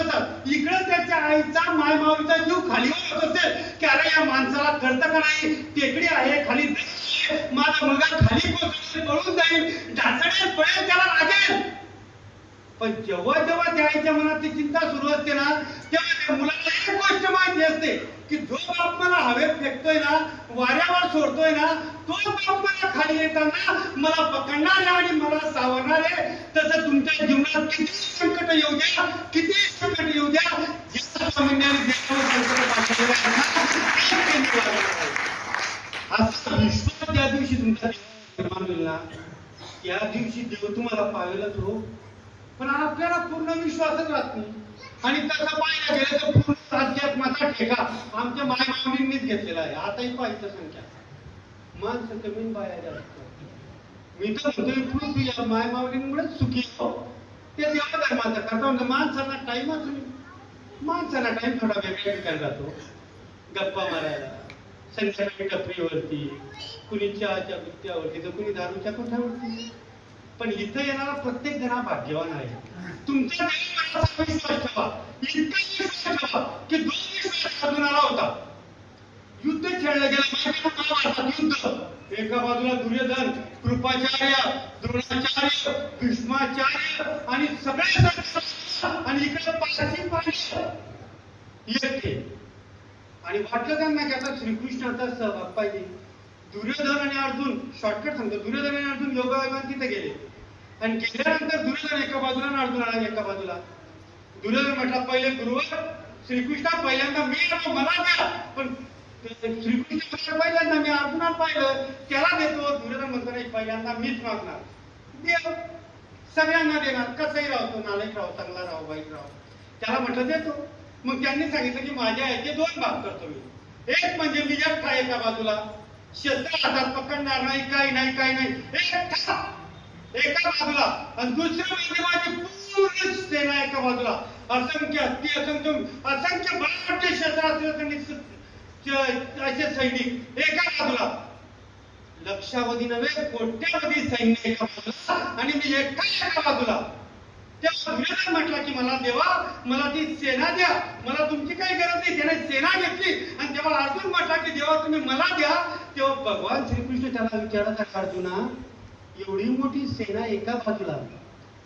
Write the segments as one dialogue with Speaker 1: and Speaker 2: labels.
Speaker 1: इकडे त्याच्या आईचा माय माऊलीचा जीव खाली होत असेल. की अरे या माणसाला कळतं का नाही? टेकडी आहे खाली माझा मुलगा खाली पळून जाईल. ढासडे पळेल त्याला लागेल. पण जेव्हा जेव्हा त्या आईच्या मनात ती चिंता सुरू असते ना तेव्हा त्या मुलाला एक गोष्ट माहिती असते की जो बाप मला हवेत फेकतोय ना वाऱ्यावर सोडतोय ना तो बाप मला खाली येताना मला पकडणार आहे आणि मला सावरणार आहे तसं तुमच्या जीवनात किती संकट येऊ द्या किती संकट येऊ द्या स्वामींनी देवावर विश्वास ज्या दिवशी तुमचा निर्माण होईल ना या दिवशी देव तुम्हाला पावेलच हो पण आपल्याला पूर्ण विश्वासच राहत नाही. आणि तसं पाहायला गेलं तर पूर्ण अध्यात्माचा ठेका. आमच्या मायमाऊलींनीच घेतलेला आहे. आताही पाहिजे संख्या. माणसं कमी बाया जास्त मी तर म्हणतोय पुरुष या मायमाऊलींमुळेच सुखी हो. ते देवा धर्माचा करता म्हणजे माणसाला टाइमच नाही. माणसाला टाइम थोडा वेगळ्या ठिकाणी जातो. गप्पा मारायला. संध्याकाळी टपरीवरती कुणी चहाच्या गुत्त्यावरती तर कुणी दारूच्या कोठ्यावरती पण इथं येणारा प्रत्येक जण हा भाग्यवान आहे. तुमच्या विश्वास ठेवा. इतका विश्वास ठेवा की जो विश्वास अजून आला होता. युद्ध खेळलं गेलं युद्ध. एका बाजूला दुर्योधन कृपाचार्य द्रोणाचार्य भीष्माचार्य आणि सगळे आणि इकडे पाशी पाणी. एकटे आणि वाटलं त्यांना की आता श्रीकृष्णाचा सहभाग पाहिजे? दुर्योधन आणि अर्जुन शॉर्टकट सांगतो. दुर्योधन आणि अर्जुन योगायोगाने तिथे गेले. आणि गेल्यानंतर दुर्योधन एका बाजूला आणि अर्जुन आला एका बाजूला. दुर्योधन म्हटला पहिले गुरुवर श्रीकृष्णा पहिल्यांदा मी आलो मला द्या. पण श्रीकृष्ण पहिल्यांदा मी अर्जुनाला पाहिलं त्याला देतो. दुर्योधन म्हणतो नाही पहिल्यांदा मीच मागणार. देव सगळ्यांना देणार. कसंही राहतो नालायक राहू चांगला राहू वाईट राहू. त्याला म्हटलं देतो. मग त्यांनी सांगितलं की माझ्या याचे दोन भाग करतो मी. एक म्हणजे मी एकटा एका बाजूला शस्त्र हातात पकडणार नाही काही नाही काही नाही. एका बाजूला. आणि दुसऱ्या म्हणजे माझी पूर्ण सेना एका बाजूला. असंख्य अति असंख्य असंख्य बळाटे शस्त्रास्त्र असे सैनिक एका बाजूला. लक्षावधी नव्हे कोट्यावधी सैन्य एका बाजूला. आणि मी एकटा एका बाजूला. तेव्हा दुर्योधन म्हटला की मला देवा मला ती सेना द्या. मला तुमची काही गरज नाही. त्याने सेना घेतली. आणि तेव्हा अर्जुन म्हटला की देवा तुम्ही मला द्या. तेव्हा भगवान श्रीकृष्ण त्याला विचारत अर्जुना एवढी मोठी सेना एका बाजूला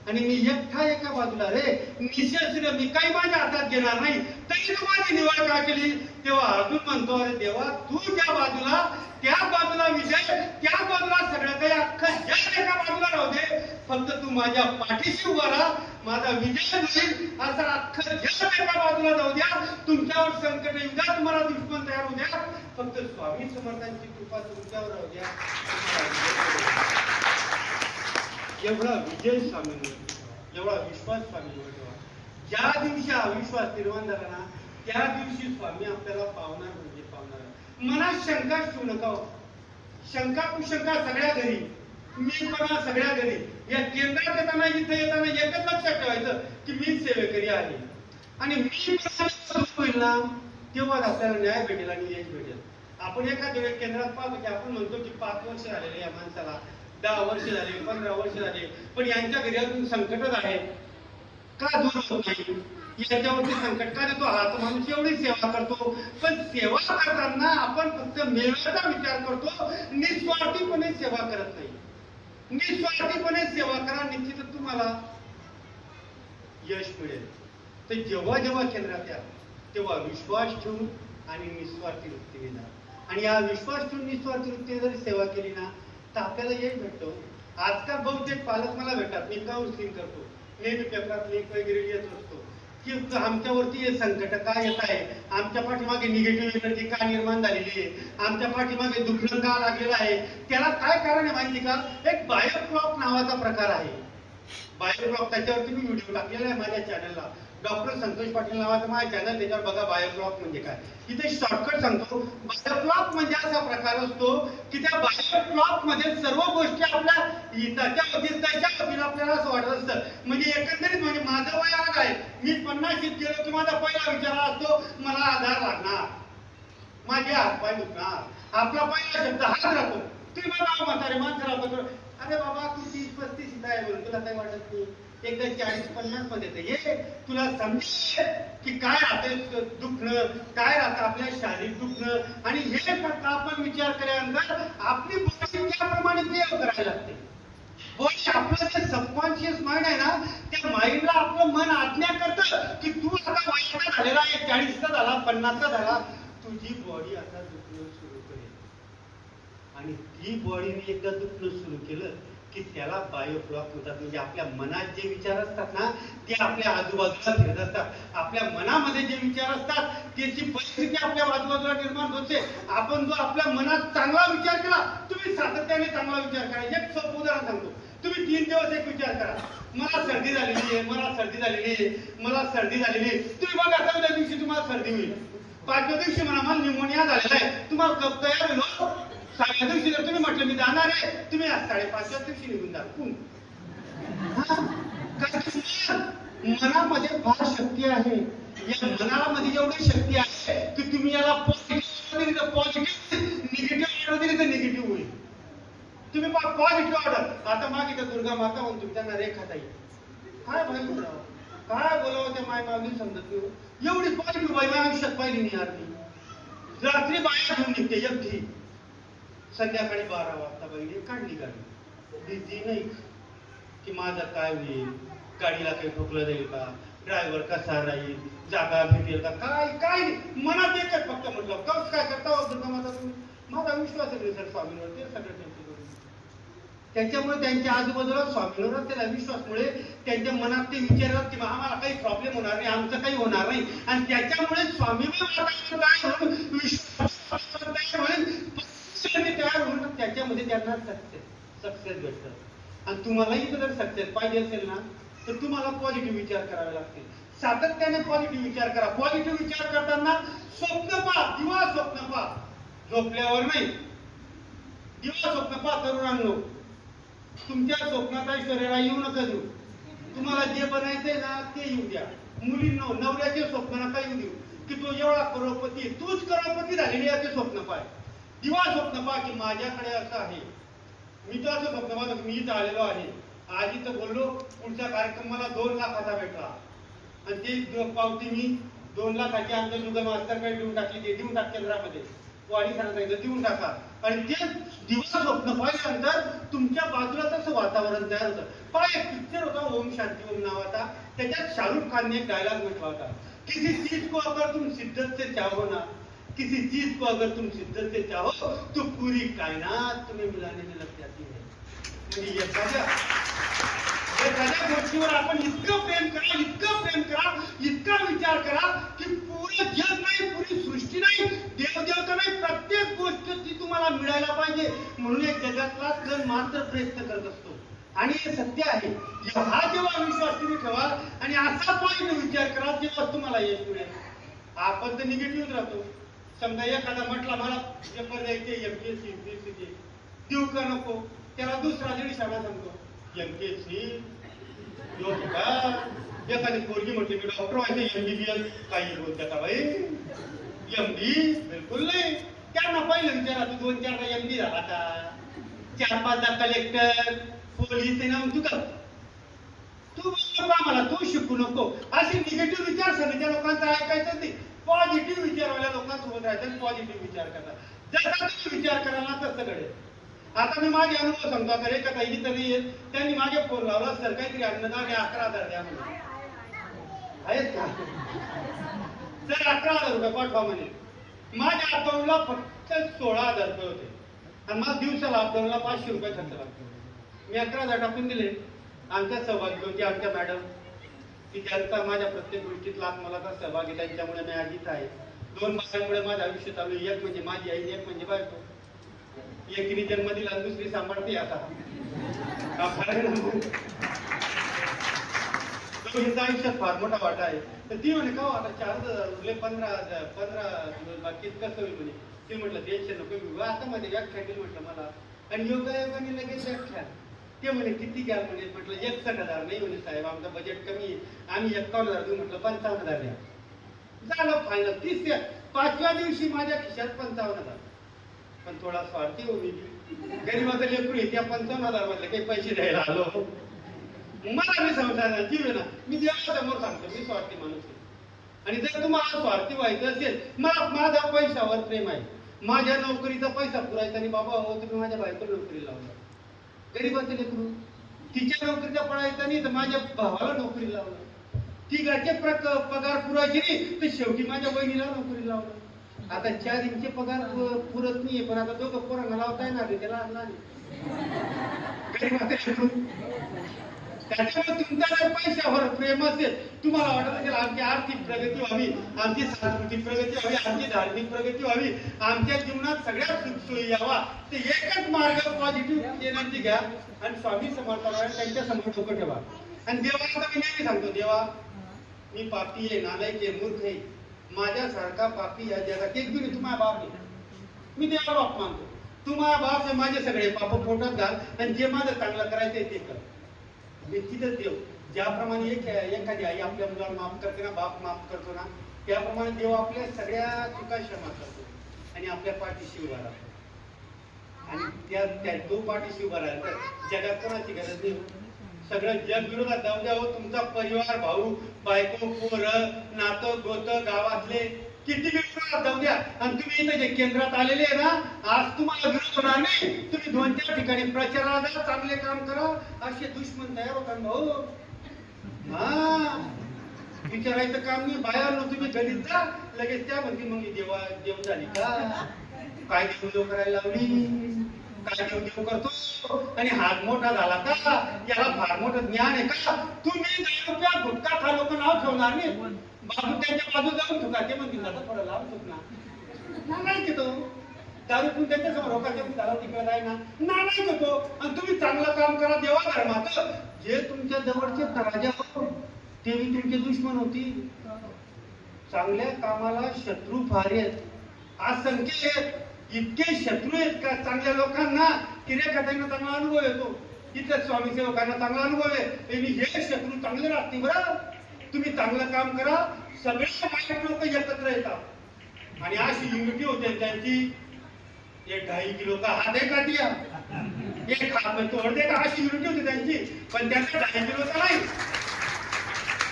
Speaker 1: आणि मी एकटा एका बाजूला रे. निशस्त्र मी काही माझ्या हातात घेणार नाही. तरी तू माझी निवड का केली? तेव्हा अर्जुन म्हणतो अरे देवा तू त्या बाजूला त्या बाजूला विजय त्या बाजूला सगळं काही अख्खं जग एका बाजूला राहू दे. फक्त तू माझ्या पाठीशी उभा राहा. माझा विजय होईल असं अख्खं जग एका बाजूला जाऊ द्या. तुमच्यावर संकट येऊ द्या. तुम्हाला दुश्मन तयार होऊ द्या. फक्त स्वामी समर्थांची कृपा तुमच्यावर राहू द्या. एवढा विजय स्वामींवर एवढा विश्वास स्वामी ठेवा ज्या दिवशी हा विश्वास निर्माण झाला ना त्या दिवशी स्वामी आपल्याला पावणार म्हणजे पावणार. मनात शंका ठेवू नका हो. शंका कुशंका सगळ्या घरी. मीपणा सगळ्या घरी. या केंद्रात येताना इथे येताना एकच लक्षात ठेवायचं की मी सेवेकरी आहे. आणि मी होईल ना तेव्हा आपल्याला न्याय भेटेल आणि यश भेटेल. आपण एखाद्या वेळेस केंद्रात पाहतो की आपण म्हणतो की पाच वर्ष झालेले या माणसाला. दहा वर्ष झाले पंधरा वर्ष झाले पण यांच्या घरी अजून संकटच आहे. का दूर होत नाही याच्यावरती संकट का देतो? हा माणूस एवढी सेवा करतो. पण सेवा करताना आपण फक्त मिळवायचा विचार करतो निस्वार्थीपणे सेवा करत नाही. निस्वार्थीपणे सेवा करा निश्चितच तुम्हाला यश मिळेल. तर जेव्हा जेव्हा केंद्रात या तेव्हा विश्वास ठेवून आणि निस्वार्थी वृत्तीने जा आणि या विश्वास ठेवून निस्वार्थी वृत्तीने जरी सेवा केली ना तर आपल्याला एक भेटतो. आजकाल बहुतेक पालक मला भेटतात. मी काउन्सिलिंग करतो? नेहमी पेपरात लिंक वगैरे येत असतो. की आमच्यावरती हे संकट का येत आहे? आमच्या पाठीमागे निगेटिव्ह एनर्जी का निर्माण झालेली आहे? आमच्या पाठीमागे दुखणं का लागलेलं आहे? त्याला काय कारण आहे माहिती का? एक बायोक्रॉप नावाचा प्रकार आहे. बायोक्रॉप त्याच्यावरती मी व्हिडिओ टाकलेला आहे माझ्या चॅनलला डॉक्टर संतोष पाटील नावाचं माझा चॅनल त्याच्यावर बघा बायोब्लॉक म्हणजे काय. इथे शॉर्टकट सांगतो. बायोब्लॉक म्हणजे असा प्रकार असतो की त्या बायोब्लॉकमध्ये सर्व गोष्टी आपल्या त्याच्या वतीत त्याच्या वतीनं आपल्याला असं वाटत असतं. म्हणजे एकंदरीत म्हणजे माझं वय आग आहे. मी पन्नाशीत गेलो की माझा पहिला विचार असतो मला आधार लागणार. माझे हातपाय दुखणार. आपला पहिला शब्द हात राहतो तुम्ही मला म्हातारे माणसं राहतो अरे बाबा तू तीस पस्तीस इथं आहे म्हणून तुला काही वाटत नाही. एकदा चाळीस पन्नासमध्ये तर ये तुला समजेल की काय राहते दुखणं काय राहतं आपल्या शारीरिक दुखणं? आणि हे फक्त आपण विचार केल्यानंतर आपली बॉडी त्याप्रमाणे बिहेव करायला लागते. बॉडी आपलं जे सबकॉन्शियस माइंड आहे ना त्या माइंडला आपलं मन आज्ञा करतं की तू आता वयाचा झालेला आहे चाळीसचा झाला पन्नासचा झाला. तुझी बॉडी आता दुखणं सुरू करेल. आणि ती बॉडीने एकदा दुखणं सुरू केलं की त्याला बायो ब्लॉक होतात. म्हणजे आपल्या मनात जे विचार असतात ना ते आपल्या आजूबाजूला फिरत असतात. आपल्या मनामध्ये जे विचार असतात त्याची परिस्थिती आपल्या आजूबाजूला निर्माण होते. आपण जो आपल्या मनात चांगला विचार केला तुम्ही सातत्याने चांगला विचार करा. एक सोपं उदाहरण सांगतो. तुम्ही तीन दिवस एक विचार करा. मला सर्दी झालेली आहे मला सर्दी झालेली आहे मला सर्दी झालेली आहे. तुम्ही बघा चौथ्या दिवशी तुम्हाला सर्दी होईल. पाचव्या दिवशी म्हणा मला निमोनिया झालेला आहे. तुम्हाला कप तयार होईल हो. हो. दिवशी जर तुम्ही म्हटलं मी जाणार आहे. तुम्ही साडेपाचच्या साडेपाचव्या दिवशी निघून जा. कोण? मनामध्ये फार शक्ती आहे. या मनाला मध्ये एवढी शक्ती आहे की तुम्ही याला पॉझिटिव्ह दिली तर पॉझिटिव्ह निगेटिव्ह ऑर्डर दिली तर निगेटिव्ह होईल. तुम्ही पॉझिटिव्ह ऑर्डर आता मागे इथं दुर्गा माता म्हणून तुम्ही त्यांना रेखा ताई. काय भाई बोलावं? काय बोलावं त्या माय मागणी समजत नाही हो. एवढी पॉझिटिव्ह बाई माझ्या आयुष्यात पाहिली नाही यार रात्री बाया घेऊन निघते एकटी. संध्याकाळी बारा वाजता बहिणी काढली गाडी. भीती नाही. की माझा काय होईल? गाडीला काही ठोकलं जाईल का? ड्रायव्हर कसा राहील? जागा भेटेल का? काय काय नाही. मनात एकच फक्त म्हटलं कस काय करता हो दुर्गा तुम्ही? माझा विश्वास आहे सर स्वामींवर ते सगळं त्यांचे करून. त्याच्यामुळे त्यांच्या आजूबाजूला स्वामींवर त्याला विश्वासमुळे त्यांच्या मनात ते विचारतात की आम्हाला काही प्रॉब्लेम होणार नाही आमचं काही होणार नाही. आणि त्याच्यामुळे स्वामी विश्वास काय तयार होऊन त्याच्यामध्ये त्यांना सक्सेस सक्सेस भेटतं. आणि तुम्हालाही जर सक्सेस पाहिजे असेल ना तर तुम्हाला पॉझिटिव्ह विचार करावे लागतील. सातत्याने पॉझिटिव्ह विचार करा. पॉझिटिव्ह विचार करताना स्वप्न पहा दिवा स्वप्न पहा झोपल्यावर नाही. दिवा स्वप्न पहा तरुणांनो तुमच्या स्वप्नात ऐश्वर्याला येऊ नका देऊ. तुम्हाला जे बनायचंय ना ते येऊ द्या. मुलींनो नवऱ्याचे स्वप्न नका येऊ देऊ. की तो एवढा करोडपती तूच करोडपती झालेली याचे स्वप्न पाय. किंवा स्वप्न पहा की माझ्याकडे असं आहे. मी तर असं स्वप्न पाहतो मी इथं आलेलो आहे. आज इथं बोललो पुढचा कार्यक्रम मला दोन लाखाचा भेटला. आणि ते पावती मी दोन लाखाची आमच्या जुगा मास्तरकडे देऊन टाकली ते देऊन टाक केंद्रामध्ये. वाणी सांगितलं देऊन टाका. आणि ते दिवस स्वप्न पाहिल्यानंतर तुमच्या बाजूला तसं वातावरण तयार होतं. पण एक पिक्चर होता ओम शांती ओम नावाचा त्याच्यात शाहरुख खानने एक डायलॉग म्हटला होता किसी चीज को अगर तुम शिद्दत से चाहो ना? किसी चीज को अगर तुम शिद्दत से चाहो तो पूरी कायनात तुम्हें मिलाने में लग जाती है। म्हणजे एखाद्या गोष्टीवर आपण इतकं प्रेम करा इतकं प्रेम करा इतका विचार करा की पुरं जग नाही पुरी सृष्टी नाही देवदेवता नाही प्रत्येक गोष्ट ती तुम्हाला मिळायला पाहिजे. म्हणून एक जगातला जण मात्र प्रयत्न करत असतो. आणि हे सत्य आहे. हा जेव्हा विश्वास तुम्ही ठेवा आणि असा पॉईंट विचार करा जेव्हा तुम्हाला यश मिळेल. आपण तर निगेटिव्ह राहतो. समजा एखादा म्हटला मला पेपर द्यायचे M P S C P S सीचे देऊ का नको? त्याला दुसरा दीड शाळा सांगतो एम के सी एखादी पोरगी म्हणते मी डॉक्टर व्हायचे एम बी बी एस काही बोलत्या का बाई. एम डी बिलकुल नाही. त्यांना पहिलं विचारा तू दोन चारदा एमडी झाला का? चार पाचदा कलेक्टर पोलीस ते नाव तू का तू बोलतो का मला तू शिकू नको. असे निगेटिव्ह विचार सगळ्या लोकांचा ऐकायचं नाही पॉझिटिव्ह विचारवाल्या लोकांसोबत राहायचं पॉझिटिव्ह विचार करतात. जसा तुम्ही विचार कराल ना तसं घडेल आता मी माझे अनुभव सांगतो. आता एका ताईची तरी येत त्यांनी माझे फोन लावला सर काहीतरी अन्नदान आहे अकरा हजार द्या म्हणून आहेत का? सर अकरा हजार रुपये पाठवा म्हणे. माझ्या अकाउंटला फक्त सोळा हजार रुपये होते. आणि मला दिवसाला अकाउंटला पाचशे रुपये खर्च लागतो मी अकरा हजार टाकून दिले. आमच्या सहभागी होते आमच्या मॅडम. की त्यांचा माझ्या प्रत्येक गोष्टीतला आत्मलाचा सहभाग सहभागी त्यांच्यामुळे मी आजीत आहे. दोन बायांमुळे माझं आयुष्य चालू एक म्हणजे माझी आई एक म्हणजे बायको. एकीने जन्म दिला आणि दुसरी सांभाळते आता. हा आयुष्यात फार मोठा वाटा आहे. तर ती म्हणे का आता चार उरले पंधरा पंधरा दिवस बाकी कसं होईल म्हणे. ती म्हटलं टेन्शन नको आता मध्ये व्याख्या केली म्हटलं मला. आणि योगायोगाने लगेच व्याख्या. ते म्हणे किती घ्या म्हणे. म्हटलं एकसठ हजार. नाही म्हणे साहेब आमचं बजेट कमी आहे. आम्ही एकावन्न हजार देऊ. म्हटलं पंचावन्न हजार द्या. झालं फायनल तिसऱ्या पाचव्या दिवशी माझ्या खिशात पंचावन्न हजार. पण थोडा स्वार्थी हो मी. गरीबाचं लेकरू आहे त्या पंचावन्न हजार मधले काही पैसे द्यायला आलो. मला मी समजा जीव आहे ना. मी देवासमोर सांगतो मी स्वार्थी माणूस आहे. आणि जर तुम्हाला स्वार्थी व्हायचं असेल मला माझा पैशावर प्रेम आहे. माझ्या नोकरीचा पैसा पुरायचा आणि बाबा हो तुम्ही माझ्या बायको नोकरी लावला गरीबाचं लेकरू. तिच्या नोकरीचा पडायचा नाही तर माझ्या भावाला नोकरी लावलं. ती घरचे पगार पुरायची नाही तर शेवटी माझ्या बहिणीला नोकरी लावलं. आता चार इंचे पगार पुरत नाहीये पण आता दोघं पोरांना लावता येणार त्याला आणला नाही. गरीबाचं लेकरू. त्याच्यामुळे तुमचा जर पैशावर प्रेम असेल. तुम्हाला वाटत असेल आमची आर्थिक प्रगती व्हावी आमची सांस्कृतिक प्रगती व्हावी आमची धार्मिक प्रगती व्हावी आमच्या जीवनात सगळ्या सुखसोयी यावा. ते एकच मार्ग पॉझिटिव्ह एनर्जी घ्या. आणि स्वामी समर्थाला त्यांच्यासमोर डोकं ठेवा. आणि देवाला तर मी नेहमी सांगतो देवा मी पापी आहे नालायक आहे मूर्ख आहे. माझ्यासारखा पापी या जगात एक दिवशी तुम्हाला बाप नाही मी देवा बाप मानतो. तुम्हाला बाप माझे सगळे पाप पोटात घाल. आणि जे माझं चांगलं करायचं ते कर. म्हणजे निश्चितच देव. ज्याप्रमाणे एक एखादी आई आपल्या मुलाला माफ करते ना बाप माफ करतो ना त्याप्रमाणे देव आपल्या सगळ्या चुका क्षमा करतो. आणि आपल्या पाठीशी उभा राहतो. आणि त्या त्या तो पाठीशी उभा राहिला तर जगात कोणाची गरज नाही. सगळं जग विरोधात जाऊ द्या हो, तुमचा परिवार भाऊ बायको पोर नातं गोत गावातले किती द्या. आणि तुम्ही इथं जे केंद्रात आलेले आहे ना आज तुम्हाला विरोध होणार नाही. तुम्ही दोन चार ठिकाणी प्रचाराला जा चांगले काम करा. असे दुश्मन तयार होतात भाऊ. हा. विचारायचं काम नाही. बाहेर तुम्ही घरीच जा. लगेच त्या म्हणते मग देवा देव झाली का? काय देव देव करायला लावली? काय देव देव करतो? आणि हात मोठा झाला का? याला फार मोठं ज्ञान आहे का? तुम्ही दहा रुपया गुटखा खा लोक नाव ठेवणार नाही. बाजू त्यांच्या बाजू जाऊन ठुका ते म्हणतील आता थोडं लांब चुकना नाही तो. दारू पण त्यांच्यासमोर रोखाचे झाला तिकडे जाय ना. नाही होतो आणि तुम्ही चांगलं काम करा देवा धर्माचं जे तुमच्या जवळचे राजा ते बी तुमचे दुश्मन होती चांगल्या कामाला शत्रू फार आहेत. असंख्य आहेत. इतके शत्रू आहेत का? चांगल्या लोकांना. की चांगला अनुभव येतो. इथल्या स्वामी सेवकांना चांगला अनुभव आहे. आणि हे शत्रू चांगले राहतील बरं. तुम्ही चांगलं काम करा. सगळे वाईट लोक एकत्र येतात. आणि अशी युनिटी होते त्यांची एक ढाई किलो का हात आहे का दिया एक हात म्हणजे में तोड़ दे का अशी युनिटी होती त्यांची. पण त्यांचा ढाई किलोचा नाही.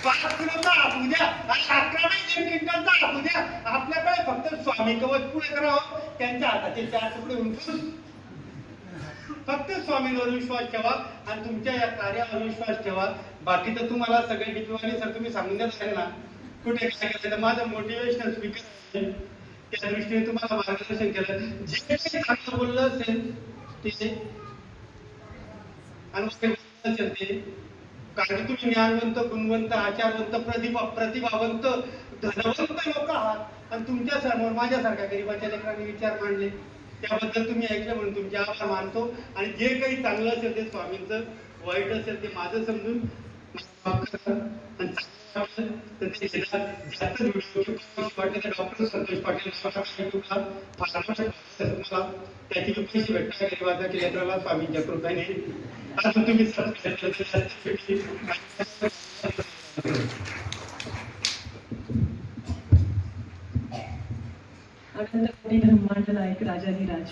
Speaker 1: पाच किलोचा हात उद्या आणि अकरा नाही तीन क्विंटलचा हात उद्या आपल्याकडे फक्त स्वामी कवच पुढे करावं. त्यांच्या हाताचे चार तुकडे उंचून. फक्त स्वामींवर विश्वास ठेवा आणि तुमच्या या कार्यावर विश्वास ठेवा. बाकी तर तुम्हाला सगळे डिप्लोमाने सर तुम्ही सांगून देत आहे ना. कुठे काय करायचं तर माझं मोटिवेशनल स्पीकर त्या दृष्टीने तुम्हाला मार्गदर्शन केलं. जे काही चांगलं बोललं असेल ते आणि असेल ते कारण की तुम्ही ज्ञानवंत गुणवंत आचारवंत प्रतिभा प्रतिभावंत धनवंत लोक आहात. आणि तुमच्यासमोर माझ्यासारख्या गरिबाच्या लेकरांनी विचार मांडले. त्याबद्दल तुम्ही ऐकलं म्हणून तुमचे आभार मानतो. आणि जे काही चांगलं असेल ते स्वामींचं वाईट असेल ते माझं समजून डॉक्टर संतोष पाटील त्याची बी पैसे स्वामींच्या कृपेने अजून तुम्ही
Speaker 2: आनंद कोटी ब्रह्मांड नायक राजाधिराज.